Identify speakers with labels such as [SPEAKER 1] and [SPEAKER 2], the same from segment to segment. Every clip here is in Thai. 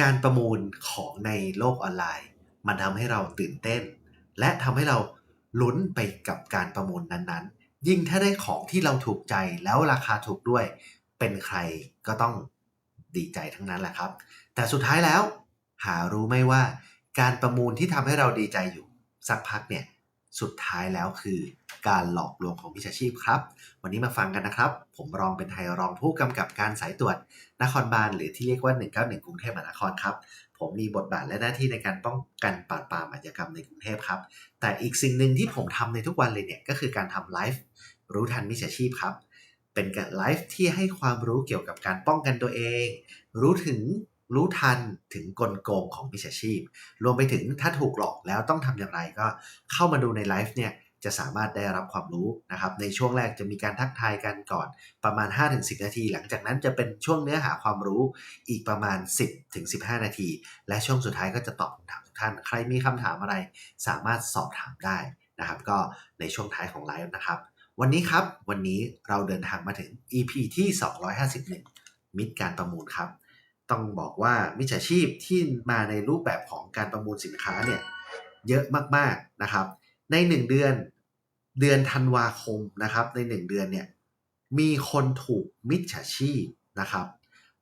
[SPEAKER 1] การประมูลของในโลกออนไลน์ มันทำให้เราตื่นเต้น และทำให้เราลุ้นไปกับการประมูลนั้นๆ ยิ่งถ้าได้ของที่เราถูกใจแล้วราคาถูกด้วย เป็นใครก็ต้องดีใจทั้งนั้นแหละครับ แต่สุดท้ายแล้ว หารู้ไหมว่า การประมูลที่ทำให้เราดีใจอยู่สักพักเนี่ย สุดท้ายแล้วคือการหลอกลวงของมิจฉาชีพครับ วันนี้มาฟังกันนะครับ ผมรองเป็นไทยรองผู้กำกับการสายตรวจ นครบาลหรือที่เรียกว่า 191 กรุงเทพมหานครครับ ผมมีบทบาทและหน้าที่ในการป้องกันปราบปรามอาชญากรรมในกรุงเทพครับ แต่อีกสิ่งหนึ่งที่ผมทำในทุกวันเลยเนี่ยก็คือการทำไลฟ์รู้ทันมิจฉาชีพครับ เป็นการไลฟ์ที่ให้ความรู้เกี่ยวกับการป้องกันตัวเอง รู้ถึง รู้ทันถึงกลโกงของมิจฉาชีพ รวมไปถึงถ้าถูกหลอกแล้วต้องทำอย่างไรก็เข้ามาดูในไลฟ์เนี่ยจะสามารถได้รับความรู้นะครับ ในช่วงแรกจะมีการทักทายกันก่อนประมาณ 5-10 นาที หลังจากนั้นจะเป็นช่วงเนื้อหาความรู้อีกประมาณ 10-15 นาที และช่วงสุดท้ายก็จะตอบคำถามทุกท่าน ใครมีคำถามอะไรสามารถสอบถามได้นะครับ ก็ในช่วงท้ายของไลฟ์นะครับ วันนี้ครับวันนี้เราเดินทางมาถึง EP ที่ 251 มิตรการประมูลครับ ต้องบอกว่ามิจฉาชีพที่มาในรูปแบบของการประมูลสินค้าเนี่ยเยอะมากๆนะครับ ใน 1 เดือนเดือนธันวาคมนะครับ ใน 1 เดือนเนี่ยมีคนถูกมิจฉาชีพนะครับ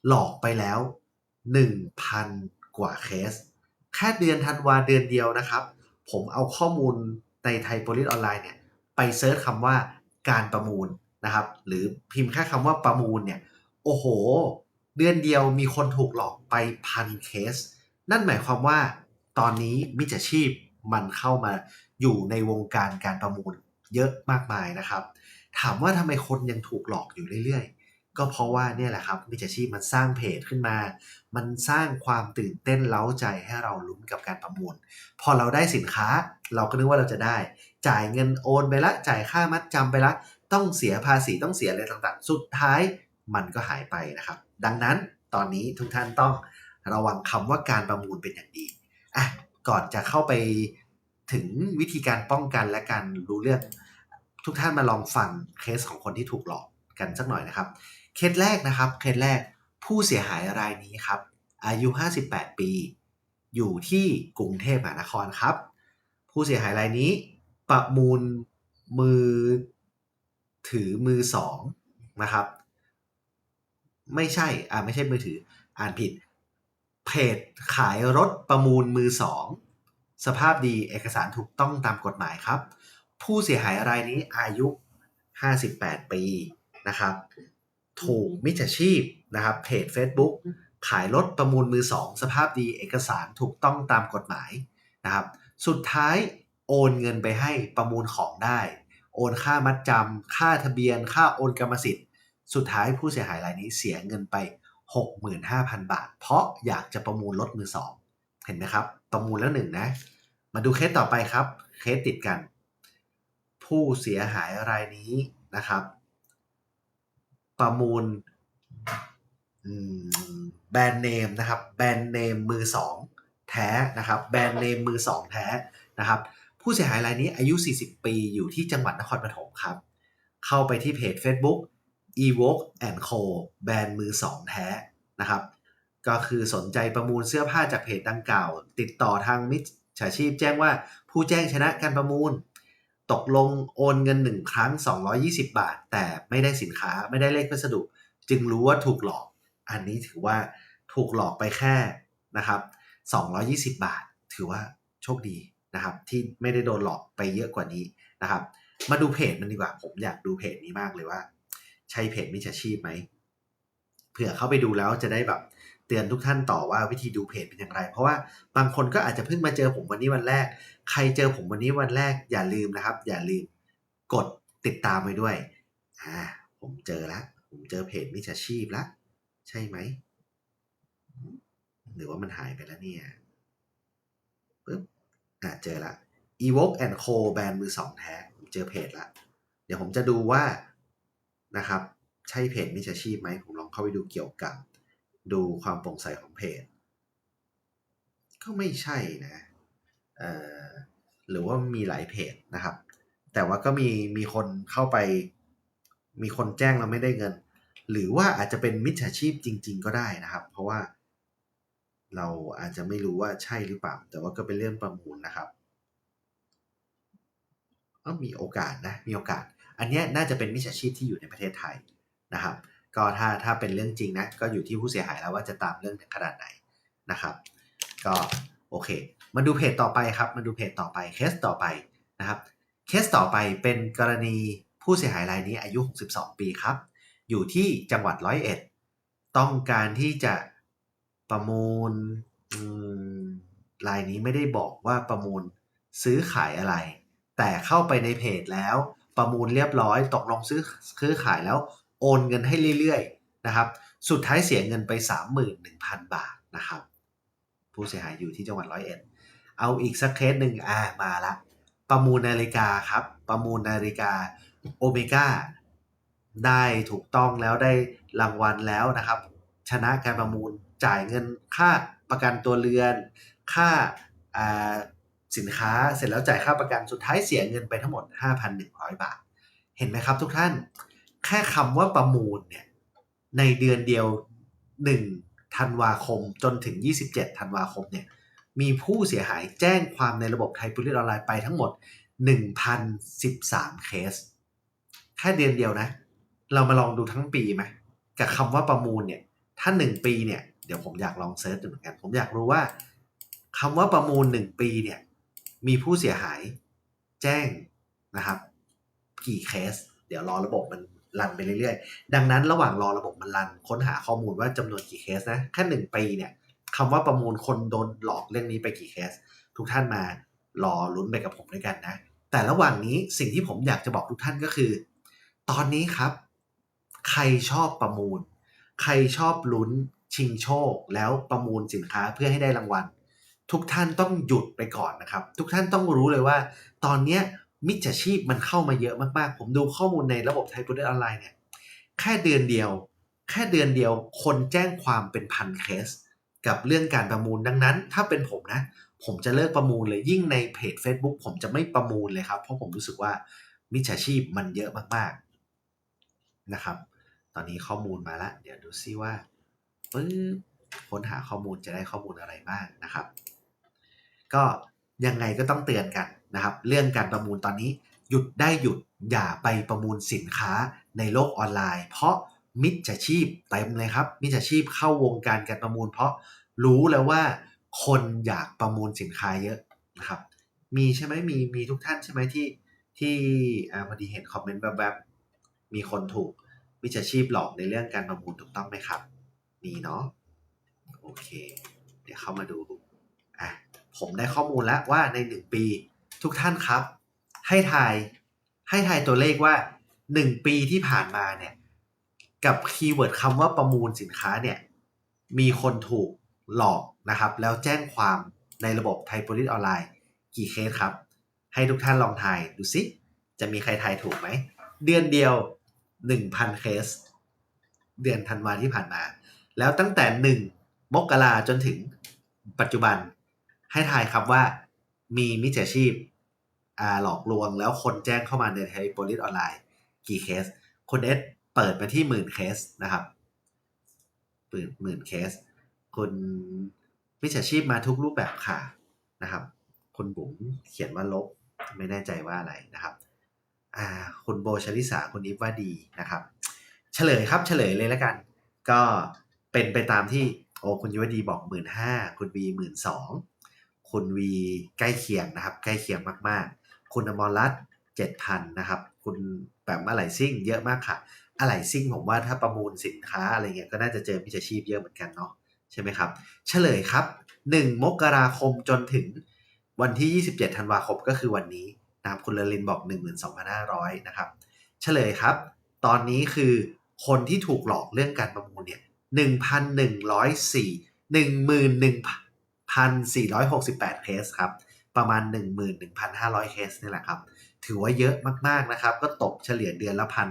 [SPEAKER 1] หลอกไปแล้ว 1,000 กว่าเคส แค่เดือนธันวาเดือนเดียวนะครับ ผมเอาข้อมูลในไทยโพลิสออนไลน์เนี่ยไปเซิร์ชคำว่าการประมูลนะครับ หรือพิมพ์แค่คำว่าประมูลเนี่ยโอ้โห เดือนเดียวมีคนถูกหลอกไปพันเคส นั่นหมายความว่าตอนนี้มิจฉาชีพมันเข้ามาอยู่ในวงการการประมูลเยอะมากมายนะครับ ถามว่าทำไมคนยังถูกหลอกอยู่เรื่อยๆ ก็เพราะว่าเนี่ยแหละครับมิจฉาชีพมันสร้างเพจขึ้นมา มันสร้างความตื่นเต้นเล้าใจให้เราลุ้นกับการประมูล พอเราได้สินค้าเราก็นึกว่าเราจะได้ จ่ายเงินโอนไปละจ่ายค่ามัดจำไปละ ต้องเสียภาษีต้องเสียอะไรต่างๆ สุดท้ายมันก็หายไปนะครับ ดังนั้นตอนนี้ทุกท่านต้องระวังคำว่าการประมูลเป็นอย่างดีอะก่อนจะเข้าไปถึงวิธีการป้องกันและการรู้เรื่อง ทุกท่านมาลองฟังเคสของคนที่ถูกหลอกกันสักหน่อยนะครับ เคสแรกนะครับเคสแรกผู้เสียหายรายนี้ครับ อายุ 58 ปี อยู่ที่กรุงเทพมหานครครับ ผู้เสียหายรายนี้ประมูลมือถือมือสองนะครับ ไม่ใช่ อ่าไม่ใช่มือถือ อ่านผิด เพจขายรถประมูลมือสอง สภาพดีเอกสารถูกต้องตามกฎหมายครับ ผู้เสียหายรายนี้อายุ 58 ปีนะครับ ถูกมิจฉาชีพนะครับ เพจ Facebook ขายรถประมูลมือสอง สภาพดีเอกสารถูกต้องตามกฎหมายนะครับ สุดท้ายโอนเงินไปให้ประมูลของได้ โอนค่ามัดจำค่าทะเบียน ค่าโอนกรรมสิทธิ์ สุดท้ายผู้เสียหายรายนี้เสียเงินไป 65,000 บาท เพราะอยากจะประมูลรถมือสองเห็นไหมครับ ประมูลแล้วหนึ่งนะ มาดูเคสต่อไปครับ เคสติดกัน ผู้เสียหายรายนี้นะครับ ประมูลแบรนด์เนมนะครับแบรนด์เนมมือสองแท้นะครับแบรนด์เนมมือสองแท้นะครับผู้เสียหายรายนี้อายุ 40 ปีอยู่ที่จังหวัดนครปฐมครับ เข้าไปที่เพจ Facebook evoke and co แบรนด์มือสองแท้นะครับ ก็คือสนใจประมูลเสื้อผ้าจากเพจดังกล่าว ติดต่อทางมิจฉาชีพแจ้งว่าผู้แจ้งชนะการประมูล ตกลงโอนเงิน1ครั้ง 220 บาท แต่ไม่ได้สินค้าไม่ได้เลขพัสดุ จึงรู้ว่าถูกหลอก อันนี้ถือว่าถูกหลอกไปแค่นะครับ 220 บาท ถือว่าโชคดีนะครับ ที่ไม่ได้โดนหลอกไปเยอะกว่านี้นะครับ มาดูเพจมันดีกว่า ผมอยากดูเพจนี้มากเลยว่า ใช่เพจมิจฉาชีพไหมเผื่อเข้าไปดูแล้วจะได้แบบเตือนทุกท่านต่อว่าวิธีดูเพจเป็นอย่างไร เพราะว่าบางคนก็อาจจะเพิ่งมาเจอผมวันนี้วันแรก ใครเจอผมวันนี้วันแรก อย่าลืมนะครับ อย่าลืมกดติดตามไว้ด้วยอ่าผมเจอแล้วผมเจอเพจมิจฉาชีพแล้วใช่ไหมหรือว่ามันหายไปแล้วเนี่ยปึ๊บอ่าเจอละ evoke and co แบรนด์มือสองแท้ผมเจอเพจละ เดี๋ยวผมจะดูว่า นะครับ ใช่เพจมิจฉาชีพไหมผมลองเข้าไปดูเกี่ยวกับ ดูความโปร่งใสของเพจ ก็ไม่ใช่นะหรือว่ามีหลายเพจนะครับ แต่ว่าก็มีมีคนเข้าไป มีคนแจ้งเราไม่ได้เงิน หรือว่าอาจจะเป็นมิจฉาชีพจริง ๆ ก็ได้นะครับ เพราะว่าเราอาจจะไม่รู้ว่าใช่หรือเปล่า แต่ว่าก็เป็นเรื่องประมูลนะครับก็มีโอกาสนะ มีโอกาส อันนี้น่าจะเป็นมิจฉาชีพที่อยู่ในประเทศไทยนะครับ ก็ถ้าถ้าเป็นเรื่องจริงนะก็อยู่ที่ผู้เสียหายแล้วว่าจะตามเรื่องถึงขนาดไหนนะครับ ก็โอเค มาดูเพจต่อไปครับมาดูเพจต่อไปเคสต่อไปนะครับเคสต่อไปเป็นกรณีผู้เสียหายรายนี้อายุ 62 ปีครับ อยู่ที่จังหวัดร้อยเอ็ดต้องการที่จะประมูลอืมรายนี้ไม่ได้บอกว่าประมูลซื้อขายอะไร แต่เข้าไปในเพจแล้ว ประมูลเรียบร้อย ตกลงซื้อซื้อขายแล้วโอนเงินให้เรื่อยๆนะครับ สุดท้ายเสียเงินไป 31,000 บาทนะครับ ผู้เสียหายอยู่ที่จังหวัดร้อยเอ็ดเอาอีกสักเคสหนึ่งอ่ามาละ ประมูลนาฬิกาครับ ประมูลนาฬิกาโอเมก้าได้ถูกต้องแล้วได้รางวัลแล้วนะครับ ชนะการประมูลจ่ายเงินค่าประกันตัวเรือน ค่าอ่า สินค้าเสร็จแล้วจ่ายค่าประกันสุดท้ายเสียเงินไปทั้งหมด 5,100 บาท เห็นไหมครับทุกท่าน แค่คำว่าประมูลเนี่ยในเดือนเดียว 1 ธันวาคมจนถึง 27 ธันวาคมเนี่ยมีผู้เสียหายแจ้งความในระบบไทยพุลิสออนไลน์ไปทั้งหมด 1,013 เคส แค่เดือนเดียวนะ เรามาลองดูทั้งปีไหมกับคำว่าประมูลเนี่ยถ้า 1 ปีเนี่ยเดี๋ยวผมอยากลองเซิร์ชดูเหมือนกัน ผมอยากรู้ว่าคำว่าประมูล 1 ปีเนี่ย มีผู้เสียหายแจ้งนะครับ กี่เคส เดี๋ยวรอระบบมันรันไปเรื่อยๆ ดังนั้นระหว่างรอระบบมันรัน ค้นหาข้อมูลว่าจำนวนกี่เคสนะแค่หนึ่งปีเนี่ยคำว่าประมูลคนโดนหลอกเรื่องนี้ไปกี่เคส ทุกท่านมารอลุ้นไปกับผมด้วยกันนะ แต่ระหว่างนี้สิ่งที่ผมอยากจะบอกทุกท่านก็คือ ตอนนี้ครับ ใครชอบประมูล ใครชอบลุ้นชิงโชค แล้วประมูลสินค้าเพื่อให้ได้รางวัล ทุกท่านต้องหยุดไปก่อนนะครับ ทุกท่านต้องรู้เลยว่า ตอนนี้มิจฉาชีพมันเข้ามาเยอะมากๆ ผมดูข้อมูลในระบบไทยพุทธออนไลน์เนี่ยแค่เดือนเดียว แค่เดือนเดียวคนแจ้งความเป็นพันเคส กับเรื่องการประมูลดังนั้น ถ้าเป็นผมนะ ผมจะเลิกประมูลเลยยิ่งในเพจ Facebook ผมจะไม่ประมูลเลยครับ เพราะผมรู้สึกว่ามิจฉาชีพมันเยอะมากๆนะครับ ตอนนี้ข้อมูลมาแล้ว เดี๋ยวดูซิว่าปึ๊บค้นหาข้อมูลจะได้ข้อมูลอะไรบ้างนะครับ ก็ยังไงก็ต้องเตือนกันนะครับ เรื่องการประมูลตอนนี้หยุดได้หยุดอย่าไปประมูลสินค้าในโลกออนไลน์ เพราะมิจฉาชีพเต็มเลยครับ มิจฉาชีพเข้าวงการการประมูล เพราะรู้แล้วว่าคนอยากประมูลสินค้าเยอะนะครับ มีใช่ไหมมีมีทุกท่านใช่ไหมที่ที่อ่าพอดีเห็นคอมเมนต์แบบๆมีคนถูกมิจฉาชีพหลอกในเรื่องการประมูลถูกต้องไหมครับ มีเนาะโอเค เดี๋ยวเข้ามาดู ผมได้ข้อมูลแล้วว่าในหนึ่งปี ทุกท่านครับ ให้ทายให้ทายตัวเลขว่าหนึ่งปีที่ผ่านมาเนี่ย กับคีย์เวิร์ดคำว่าประมูลสินค้าเนี่ย มีคนถูกหลอกนะครับ แล้วแจ้งความในระบบไทยโพลิสออนไลน์กี่เคสครับ ให้ทุกท่านลองทายดูสิจะมีใครทายถูกไหม เดือนเดียว 1,000 เคส เดือนธันวาที่ผ่านมา แล้วตั้งแต่ 1 มกราจนถึงปัจจุบัน ให้ทายครับว่ามีมิจฉาชีพหลอกลวงแล้วคนแจ้งเข้ามาในไทยโพลิสออนไลน์ กี่เคสคนเอสเปิดมาที่หมื่นเคสนะครับหมื่นหมื่นเคส คุณมิจฉาชีพมาทุกรูปแบบค่ะนะครับ คุณบุ๋มเขียนว่าลบไม่แน่ใจว่าอะไรนะครับอ่าคุณโบชลิสาคุณอิฟว่าดีนะครับ เฉลยครับเฉลยเลยแล้วกัน ก็เป็นไปตามที่โอ้คุณยุวดีบอกหมื่นห้าคุณวีหมื่นสอง คุณวีใกล้เคียงนะครับ ใกล้เคียงมากๆ คุณอมรรัตน์เจ็ดพันนะครับ คุณแบบอะไหล่ซิ่งเยอะมากค่ะ อะไหล่ซิ่งผมว่าถ้าประมูลสินค้าอะไรเงี้ยก็น่าจะเจอมิจฉาชีพเยอะเหมือนกันเนาะใช่ไหมครับ เฉลยครับ 1 มกราคมจนถึงวันที่ 27 ธันวาคมก็คือวันนี้นะครับคุณเลลินบอก 12,500 นะครับ เฉลยครับ ตอนนี้คือคนที่ถูกหลอกเรื่องการประมูลเนี่ย1,104 1,468 เคสครับ ประมาณ 11,500 เคสนี่แหละครับ ถือว่าเยอะมากๆนะครับ ก็ตกเฉลี่ยเดือนละพัน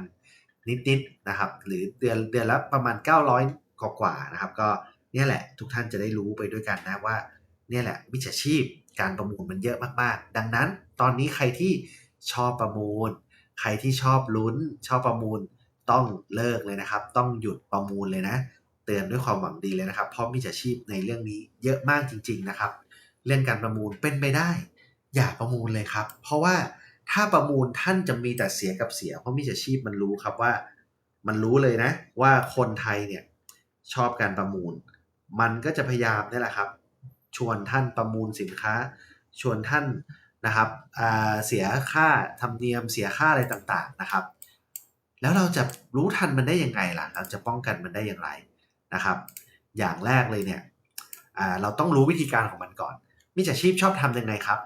[SPEAKER 1] นิดๆนะครับ หรือเดือนเดือนละประมาณ 900 กว่าๆนะครับ ก็เนี่ยแหละทุกท่านจะได้รู้ไปด้วยกันนะว่าเนี่ยแหละมิจฉาชีพการประมูลมันเยอะมากๆ ดังนั้นตอนนี้ใครที่ชอบประมูล ใครที่ชอบลุ้น ชอบประมูลต้องเลิกเลยนะครับ ต้องหยุดประมูลเลยนะ เตือนด้วยความหวังดีเลยนะครับ เพราะมิจฉาชีพในเรื่องนี้เยอะมากจริง ๆนะครับ เรื่องการประมูลเป็นไปได้ อย่าประมูลเลยครับ เพราะว่าถ้าประมูลท่านจะมีแต่เสียกับเสีย เพราะมิจฉาชีพมันรู้ครับว่า มันรู้เลยนะ ว่าคนไทยเนี่ยชอบการประมูล มันก็จะพยายามนี่แหละครับ ชวนท่านประมูลสินค้า ชวนท่านนะครับเสียค่าธรรมเนียมเสียค่าอะไรต่างๆนะครับ แล้วเราจะรู้ทันมันได้ยังไงล่ะ เราจะป้องกันมันได้อย่างไร นะครับ อย่างแรกเลยเนี่ยเราต้องรู้วิธีการของมันก่อน มิจฉาชีพชอบทำยังไงครับ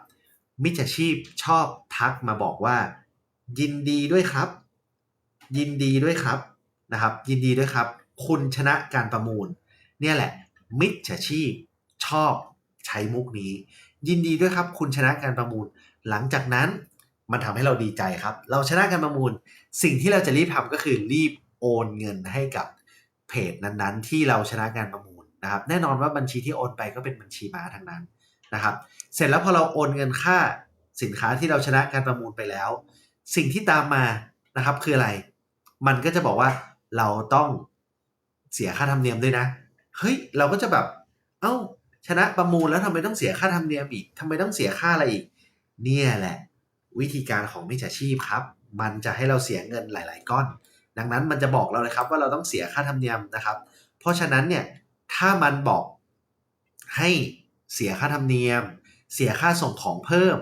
[SPEAKER 1] มิจฉาชีพชอบทักมาบอกว่า ยินดีด้วยครับ ยินดีด้วยครับนะครับ ยินดีด้วยครับ คุณชนะการประมูล เนี่ยแหละ มิจฉาชีพชอบใช้มุกนี้ ยินดีด้วยครับ คุณชนะการประมูล หลังจากนั้นมันทำให้เราดีใจครับ เราชนะการประมูล สิ่งที่เราจะรีบทำก็คือรีบโอนเงินให้กับ เพจนั้นๆ ที่เราชนะการประมูลนะครับแน่นอนว่าบัญชีที่โอนไปก็เป็นบัญชีม้าทั้งนั้นนะครับ เสร็จแล้วพอเราโอนเงินค่าสินค้าที่เราชนะการประมูลไปแล้ว สิ่งที่ตามมานะครับคืออะไร มันก็จะบอกว่าเราต้องเสียค่าธรรมเนียมด้วยนะเฮ้ยเราก็จะแบบ เอ้าชนะประมูลแล้วทำไมต้องเสียค่าธรรมเนียมอีกทำไมต้องเสียค่าอะไรอีก เนี่ยแหละ วิธีการของมิจฉาชีพครับ มันจะให้เราเสียเงินหลาย ๆ ก้อน ดังนั้นมันจะบอกเราเลยครับว่าเราต้องเสียค่าธรรมเนียมนะครับ เพราะฉะนั้นเนี่ยถ้ามันบอกให้เสียค่าธรรมเนียม เสียค่าส่งของเพิ่ม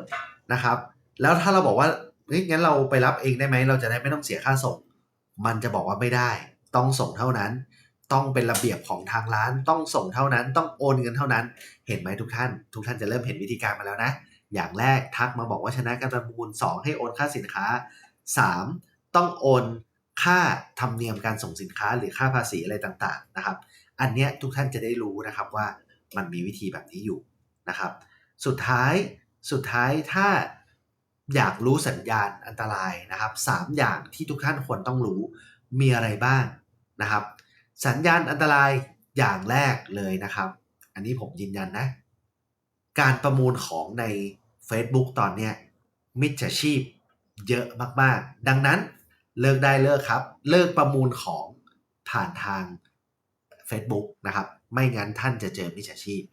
[SPEAKER 1] นะครับ แล้วถ้าเราบอกว่าเฮ้ยงั้นเราไปรับเองได้ไหมเราจะได้ไม่ต้องเสียค่าส่ง มันจะบอกว่าไม่ได้ ต้องส่งเท่านั้น ต้องเป็นระเบียบของทางร้าน ต้องส่งเท่านั้น ต้องโอนเงินเท่านั้น เห็นไหมทุกท่าน ทุกท่านจะเริ่มเห็นวิธีการมาแล้วนะ อย่างแรกทักมาบอกว่าชนะการประมูล 2 ให้โอนค่าสินค้า 3 ต้องโอน ค่าธรรมเนียมการส่งสินค้าหรือค่าภาษีอะไรต่างๆนะครับ อันเนี้ยทุกท่านจะได้รู้นะครับว่ามันมีวิธีแบบนี้อยู่นะครับ สุดท้ายสุดท้ายถ้าอยากรู้สัญญาณอันตรายนะครับสามอย่างที่ทุกท่านควรต้องรู้มีอะไรบ้างนะครับ สัญญาณอันตรายอย่างแรกเลยนะครับ อันนี้ผมยืนยันนะ การประมูลของใน Facebook ตอนเนี้ยมิจฉาชีพเยอะมากๆ ดังนั้น เลิกได้เลิกครับ เลิกประมูลของผ่านทาง Facebook นะครับ ไม่งั้นท่านจะเจอมิจฉาชีพ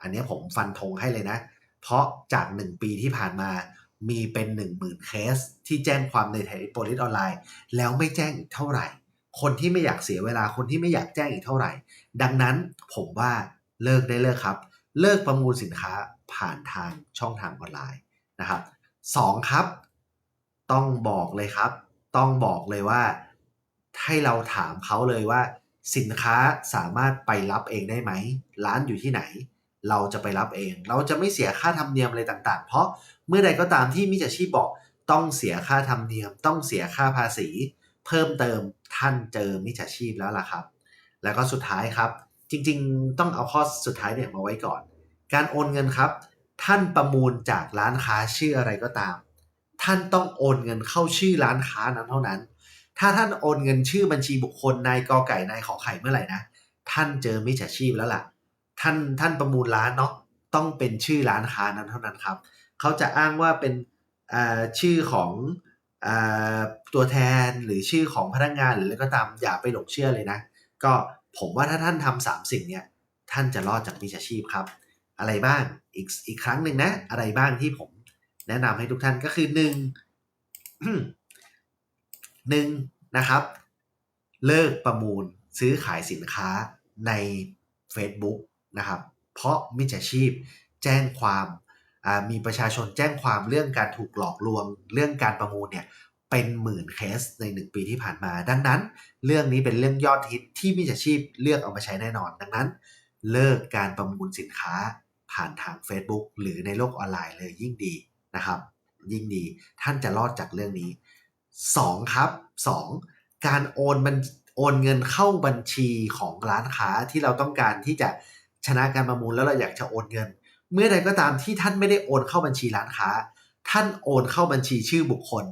[SPEAKER 1] อันนี้ผมฟันธงให้เลยนะ เพราะจาก 1 ปีที่ผ่านมามีเป็น 10,000 เคส ที่แจ้งความในไทยโพลิสออนไลน์ แล้วไม่แจ้งอีกเท่าไหร่ คนที่ไม่อยากเสียเวลาคนที่ไม่อยากแจ้งอีกเท่าไหร่ ดังนั้นผมว่าเลิกได้เลิกครับ เลิกประมูลสินค้าผ่านทางช่องทางออนไลน์นะครับสองครับ ต้องบอกเลยครับ ต้องบอกเลยว่า ให้เราถามเขาเลยว่า สินค้าสามารถไปรับเองได้ไหม ร้านอยู่ที่ไหน เราจะไปรับเอง เราจะไม่เสียค่าธรรมเนียมอะไรต่างๆ เพราะเมื่อใดก็ตามที่มิจฉาชีพบอกต้องเสียค่าธรรมเนียม ต้องเสียค่าภาษี เพิ่มเติมท่านเจอมิจฉาชีพแล้วล่ะครับ แล้วก็สุดท้ายครับ จริงๆ ต้องเอาข้อสุดท้ายเนี่ยมาไว้ก่อน การโอนเงินครับ ท่านประมูลจากร้านค้าชื่ออะไรก็ตาม ท่านต้องโอนเงินเข้าชื่อร้านค้านั้นเท่านั้น ถ้าท่านโอนเงินชื่อบัญชีบุคคลนายกอไก่นายขอไข่เมื่อไหร่นะ ท่านเจอมิจฉาชีพแล้วล่ะ ท่านท่านประมูลร้านเนาะต้องเป็นชื่อร้านค้านั้นเท่านั้นครับ เขาจะอ้างว่าเป็นชื่อของอตัวแทนหรือชื่อของพนักงานหรืออะไรก็ตามอย่าไปหลงเชื่อเลยนะ ก็ผมว่าถ้าท่านทำสามสิ่งเนี่ยท่านจะรอดจากมิจฉาชีพครับ อะไรบ้างอีกอีกครั้งหนึ่งนะ อะไรบ้างที่ผม แนะนำให้ทุกท่านก็คือหนึ่งหนึ่งนะครับ เลิกประมูลซื้อขายสินค้าใน Facebook นะครับ เพราะมิจฉาชีพแจ้งความมีประชาชนแจ้งความเรื่องการถูกหลอกลวง เรื่องการประมูลเนี่ยเป็นหมื่นเคสใน1ปีที่ผ่านมา ดังนั้น เรื่องนี้เป็นเรื่องยอดฮิตที่มิจฉาชีพเลือกเอามาใช้แน่นอน ดังนั้น เลิกการประมูลสินค้าผ่านทาง Facebook หรือในโลกออนไลน์เลยยิ่งดี นะครับ ยิ่งดีท่านจะรอดจากเรื่องนี้ 2 ครับ 2 การโอนมันโอนเงินเข้าบัญชีของร้านค้าที่เราต้องการที่จะชนะการประมูลแล้วเราอยากจะโอนเงิน เมื่อใดก็ตามที่ท่านไม่ได้โอนเข้าบัญชีร้านค้า ท่านโอนเข้าบัญชีชื่อบุคคล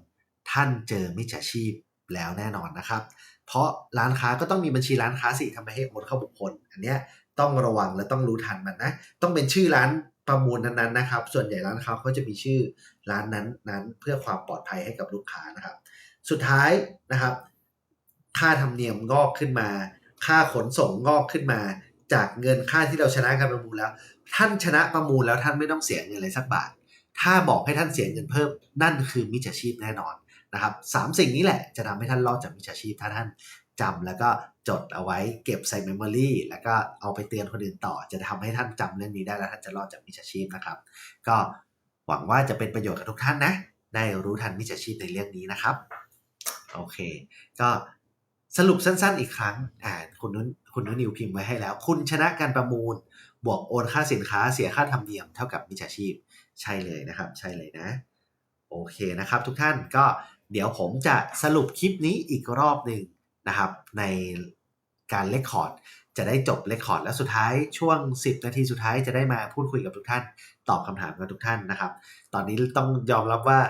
[SPEAKER 1] ท่านเจอมิจฉาชีพแล้วแน่นอนนะครับ เพราะร้านค้าก็ต้องมีบัญชีร้านค้าสิทำไมให้โอนเข้าบุคคล อันเนี้ยต้องระวังและต้องรู้ทันมันนะ ต้องเป็นชื่อร้าน ประมูลนั้นๆนะครับ ส่วนใหญ่ร้านค้าเขาจะมีชื่อร้านนั้นนั้นเพื่อความปลอดภัยให้กับลูกค้านะครับ สุดท้ายนะครับ ค่าธรรมเนียมงอกขึ้นมา ค่าขนส่งงอกขึ้นมา จากเงินค่าที่เราชนะการประมูลแล้ว ท่านชนะประมูลแล้วท่านไม่ต้องเสียเงินเลยสักบาท ถ้าบอกให้ท่านเสียเงินเพิ่ม นั่นคือมิจฉาชีพแน่นอนนะครับสามสิ่งนี้แหละจะทำให้ท่านรอดจากมิจฉาชีพถ้าท่าน จำแล้วก็จดเอาไว้เก็บใส่เมมโมรีแล้วก็เอาไปเตือนคนอื่นต่อ จะทำให้ท่านจำเรื่องนี้ได้แล้วท่านจะรอดจากมิจฉาชีพนะครับ ก็หวังว่าจะเป็นประโยชน์กับทุกท่านนะ ได้รู้ทันมิจฉาชีพในเรื่องนี้นะครับ โอเค ก็สรุปสั้นๆอีกครั้ง อ่าคุณนุ้นคุณนุ้นนิวพิมพ์ไว้ให้แล้ว คุณชนะการประมูล บวกโอนค่าสินค้าเสียค่าธรรมเนียมเท่ากับมิจฉาชีพ ใช่เลยนะครับ ใช่เลยนะ โอเคนะครับ ทุกท่านก็เดี๋ยวผมจะสรุปคลิปนี้อีกรอบหนึ่ง นะครับในการเลคคอร์ดจะได้จบเลคคอร์ดแล้วสุดท้ายช่วง 10 นาทีสุดท้ายจะได้มาพูดคุยกับทุกท่าน ตอบคำถามกับทุกท่านนะครับ ตอนนี้ต้องยอมรับว่า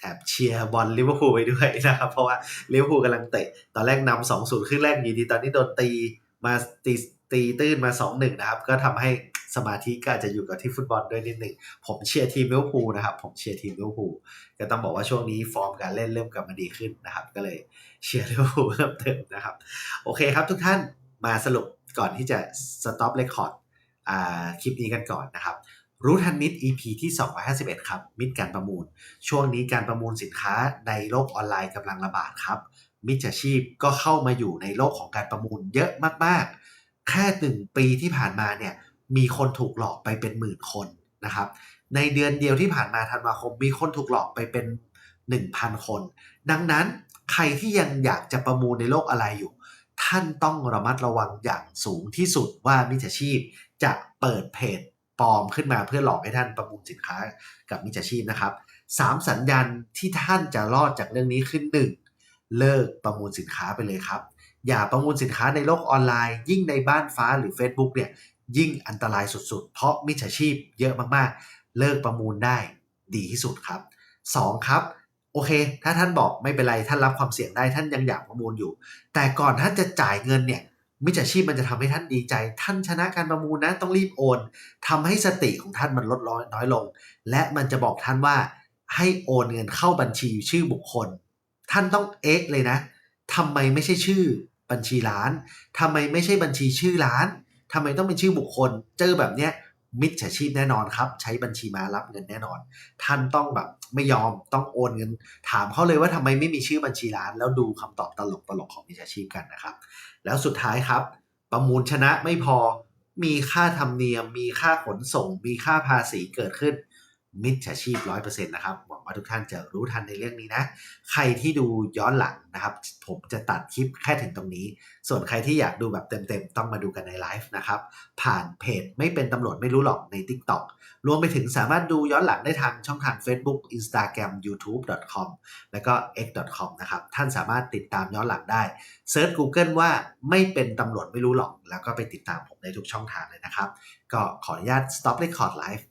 [SPEAKER 1] แอบเชียร์บอลลิเวอร์พูลไปด้วยนะครับ เพราะว่าลิเวอร์พูลกำลังเตะ ตอนแรกนำสองศูนย์ครึ่งแรกอยู่ดี ตอนนี้โดนตีมาตีตีตื้นมา 2-1 นะครับ ก็ทำให้ สมาธิก็อาจจะอยู่กับที่ฟุตบอลด้วยนิดหนึ่งผมเชียร์ทีมลิเวอร์พูลนะครับ ผมเชียร์ทีมลิเวอร์พูลก็ต้องบอกว่าช่วงนี้ฟอร์มการเล่นเริ่มกลับมาดีขึ้นนะครับ ก็เลยเชียร์ลิเวอร์พูลเพิ่มเติมนะครับ โอเคครับทุกท่านมาสรุปก่อนที่จะ stop record อ่าคลิปนี้กันก่อนนะครับรู้ทันมิตร EP ที่ 251 ครับ มิตรการประมูล ช่วงนี้การประมูลสินค้าในโลกออนไลน์กำลังระบาดครับ มิจฉาชีพก็เข้ามาอยู่ในโลกของการประมูลเยอะมากๆ แค่หนึ่งปีที่ผ่านมาเนี่ย มีคนถูกหลอกไปเป็นหมื่นคนนะครับ ในเดือนเดียวที่ผ่านมาธันวาคม มีคนถูกหลอกไปเป็น 1,000 คน ดังนั้นใครที่ยังอยากจะประมูลในโลกออนไลน์อยู่ ท่านต้องระมัดระวังอย่างสูงที่สุดว่ามิจฉาชีพจะเปิดเพจปลอมขึ้นมาเพื่อหลอกให้ท่านประมูลสินค้ากับมิจฉาชีพนะครับสามสัญญาณที่ท่านจะรอดจากเรื่องนี้ขึ้นหนึ่งเลิกประมูลสินค้าไปเลยครับ อย่าประมูลสินค้าในโลกออนไลน์ ยิ่งในบ้านฟ้าหรือ Facebook เนี่ย ยิ่งอันตรายสุดๆ เพราะมิจฉาชีพเยอะมากๆ เลิกประมูลได้ดีที่สุดครับสองครับโอเค ถ้าท่านบอกไม่เป็นไร ท่านรับความเสี่ยงได้ ท่านยังอยากประมูลอยู่ แต่ก่อนท่านจะจ่ายเงินเนี่ย มิจฉาชีพมันจะทำให้ท่านดีใจ ท่านชนะการประมูลนะ ต้องรีบโอนทำให้สติของท่านมันลดน้อยลง และมันจะบอกท่านว่า ให้โอนเงินเข้าบัญชีชื่อบุคคล ท่านต้องเอ็กเลยนะทำไมไม่ใช่ชื่อบัญชีร้านทำไมไม่ใช่บัญชีชื่อร้าน ทำไมต้องเป็นชื่อบุคคล เจอแบบเนี้ยมิจฉาชีพแน่นอนครับ ใช้บัญชีมารับเงินแน่นอน ท่านต้องแบบไม่ยอมต้องโอนเงิน ถามเขาเลยว่าทำไมไม่มีชื่อบัญชีร้าน แล้วดูคำตอบตลกตลกๆของมิจฉาชีพกันนะครับ แล้วสุดท้ายครับ ประมูลชนะไม่พอมีค่าธรรมเนียม มีค่าขนส่ง มีค่าภาษีเกิดขึ้น มิจฉาชีพร้อยเปอร์เซ็นต์นะครับหวังว่าทุกท่านจะรู้ทันในเรื่องนี้นะ ใครที่ดูย้อนหลังนะครับ ผมจะตัดคลิปแค่ถึงตรงนี้ ส่วนใครที่อยากดูแบบเต็มๆ ต้องมาดูกันในไลฟ์นะครับ ผ่านเพจไม่เป็นตำรวจไม่รู้หรอกใน TikTok รวมไปถึงสามารถดูย้อนหลังได้ทางช่องทาง Facebook Instagram YouTube.com แล้วก็ x.com นะครับ ท่านสามารถติดตามย้อนหลังได้เซิร์ช Google ว่าไม่เป็นตำรวจไม่รู้หรอก แล้วก็ไปติดตามผมในทุกช่องทางเลยนะครับ ก็ขออนุญาต stop record live